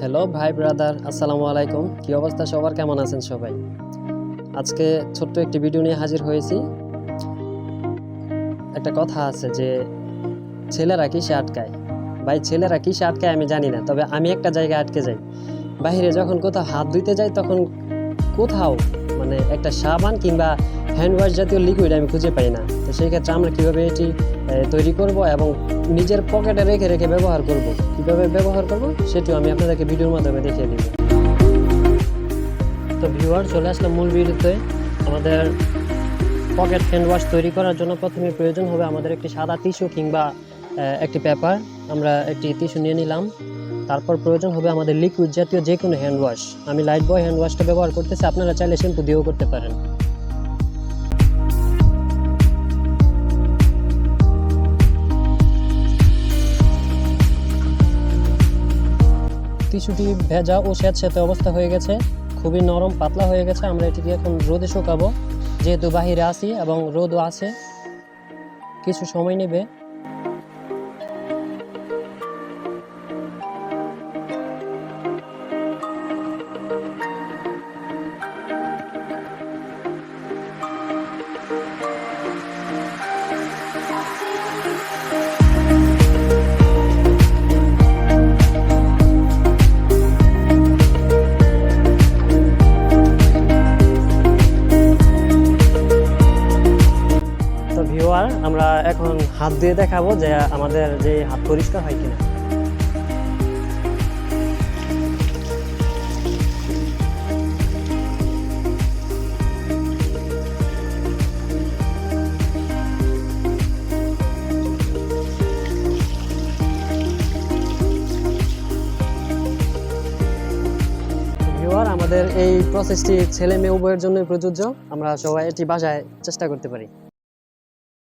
Hello ভাই brother, আসসালামু আলাইকুম। কী অবস্থা? সবার কেমন আছেন সবাই? আজকে ছোট্ট একটি ভিডিও নিয়ে হাজির হয়েছি। একটা কথা আছে যে, ছেলেরা কিসে আটকায়? ভাই, ছেলেরা কিসে আটকায় আমি জানি না, তবে আমি একটা জায়গায় আটকে যাই। বাইরে যখন কোথাও হাত ধুইতে যাই, তখন কোথাও মানে একটা সাবান কিংবা হ্যান্ড ওয়াশ জাতীয় লিকুইড আমি খুঁজে পাই না। তো সেই ক্ষেত্রে আমরা কীভাবে এটি তৈরি করব এবং নিজের পকেটে রেখে রেখে ব্যবহার করব? কীভাবে ব্যবহার করব? সেটিও আমি আপনাদেরকে ভিডিওর মাধ্যমে দেখিয়ে দিব। তো ভিউয়ার চলে আসলাম মূল ভিডিওতে। আমাদের পকেট হ্যান্ড ওয়াশ তৈরি করার জন্য প্রথমে প্রয়োজন হবে আমাদের একটি সাদা টিস্যু কিংবা একটি পেপার আমরা একটি টিস্যু নিয়ে নিলাম। তারপর প্রয়োজন হবে আমাদের লিকুইড জাতীয় যে কোনো হ্যান্ড ওয়াশ আমি লাইট বয় হ্যান্ড ওয়াশটা ব্যবহার করতেছি, আপনারা চাইলে শ্যাম্পু দিয়েও করতে পারেন। টিস্যুটি ভেজা ও স্যাঁতস্যাঁতে অবস্থা হয়ে গেছে। খুবই নরম, পাতলা হয়ে গেছে। আমরা এটিকে এখন রোদে শুকাবো। যেহেতু বাহিরে আসি এবং রোদও আছে, কিছু সময় নেবে। ভিউয়ার আমরা এখন হাত দিয়ে দেখাবো যে আমাদের যে হাত পরিষ্কার হয় কিনা। আমাদের এই প্রসেসটি ছেলে মেয়ে উভয়ের জন্যই প্রযোজ্য। আমরা সবাই এটি বাসায় চেষ্টা করতে পারি।